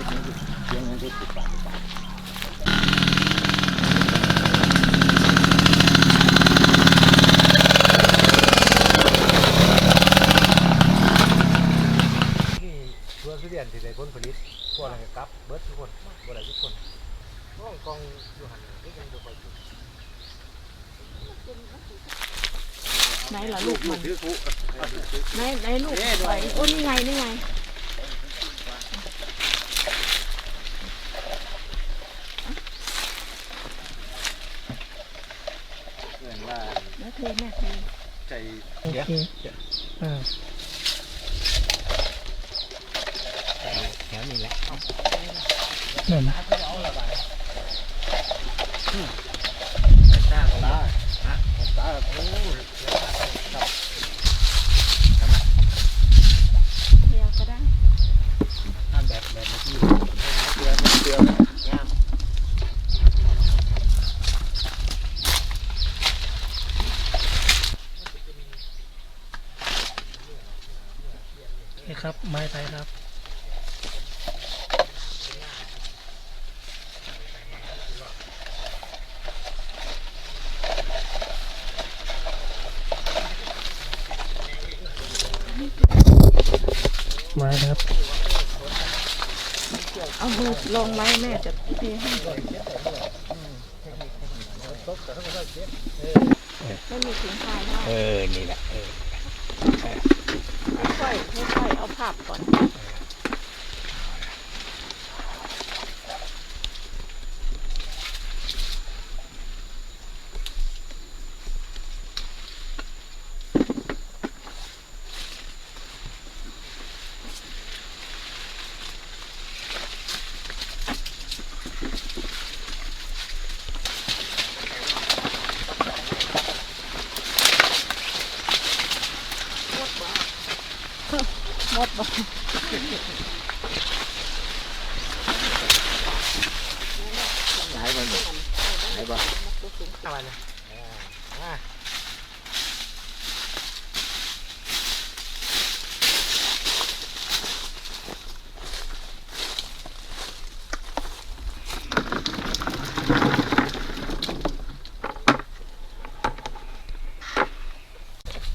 ฮ็ดหยังก็เสียงหยังก็ติดปากติดปากนี่สวนทุเรียนที่ได้ผลผลิตพวกอะไรกลับเบิดทุกคนบ่ได้ทุกคนห้องกองอยู่หันนี่ยังบ่ค่อยกินไหนล่ะลูกมันถือผู้ไหนไหนลูกไปโอ้นี่ไงนี่ไง เงินว่า แม่เทแม่เทใจโอเคอ่าแถวนี้แหละนั่นตาของตาตาโอ้ เดียวก็ได้ อันแบบแบบเมื่อกี้ เสือมันเสือมันงาม นี่ครับ ไม้ไทยครับไม้ครับ เอามือลงไว้แม่จะเทให้ไม่มีถุงผ้าได้เออ นี่แหละเออค่อยๆค่อยๆเอาภาพก่อน หมดบ่หายบ่นี่หายบ่เอามาเล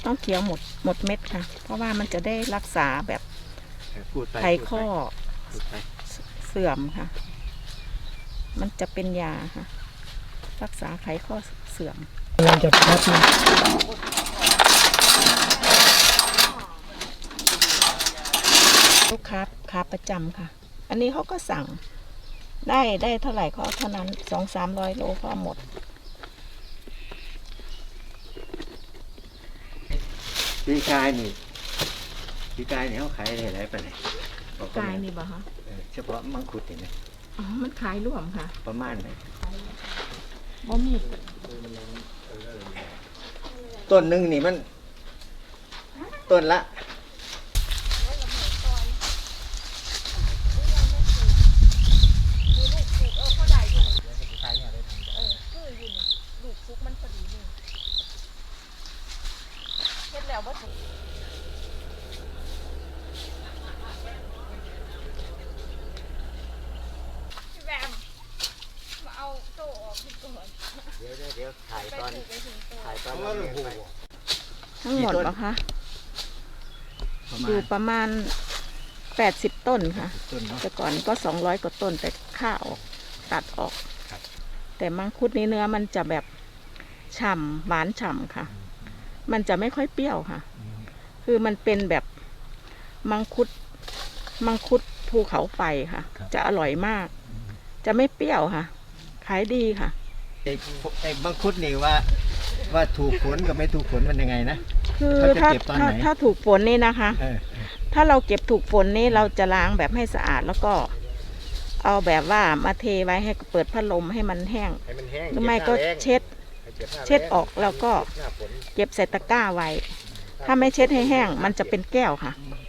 ต้องเคี้ยวหมดหมดเม็ดค่ะ เพราะว่ามันจะได้รักษาแบบพูดไปไขข้อพูดไปเสื่อมค่ะ มันจะเป็นยาค่ะ รักษาไขข้อเสื่อมกำลังจะพัดนะลูกค้าค้าประจำค่ะ อันนี้เขาก็สั่ง ได้ได้เท่าไหร่ก็เอาเท่านั้นสองสามร้อยโลก็หมด พี่กายนี่พี่กายนี่เขาขายได้หลายปานใดบอกประกายมาณนี่บ่คะเออเฉพาะมังคุดนี่นะอ๋อ มันขายร่วมค่ะประมาณไหนบ่มีต้นหนึงนี่มัน ต้นละ ลูกซุกมันพอดีนี่เฮ็ดแล้วบ่ถูกพี่แบมมาเอาโซ่ออกพี่ก่อน เดี๋ยวเดี๋ยวเดี๋ยวถ่ายไปตอนถูกไปถึงตัวถ่ายตอนเอาเรามาเลี้ยงโอ้โหไปทั้งหมดเหรอคะ ประอมายู่ณประมาณแปดสิบต้นค่ะ ต้นเนาะ แต่ก่อนก็สองร้อยกว่าต้นแต่ค่าออกตัดออก ครับ แต่มังคุดนี้เนื้อมันจะแบบฉ่ำหวานฉ่ำค่ะ มันจะไม่ค่อยเปรี้ยวค่ะ คือมันเป็นแบบมังคุดมังคุดภูเขาไฟค่ะจะอร่อยมาก จะไม่เปรี้ยวค่ะ ขายดีค่ะ ไอ้ไอ้มังคุดนี่ว่า ว่าถูกฝนกับไม่ถูกฝนมันยังไงนะ คือเขาจะถ้าเก็บตอนถ้าไหน ถ้าถูกฝนนี่นะคะ เออถ้าเราเก็บถูกฝนนี่เราจะล้างแบบให้สะอาดแล้วก็ เอาแบบว่ามาเทไว้ให้เปิดพัดลมให้มันแห้งให้มันแห้งหรือไม่ก็ก็บหน้าแรงเช็ดให้ก็บหน้าเช็ดแรงออกแล้วก็หน้าฝนเก็บใส่ตะกร้าไว้ ถ้าไม่เช็ดให้แห้ง มันจะเป็นแก้วค่ะค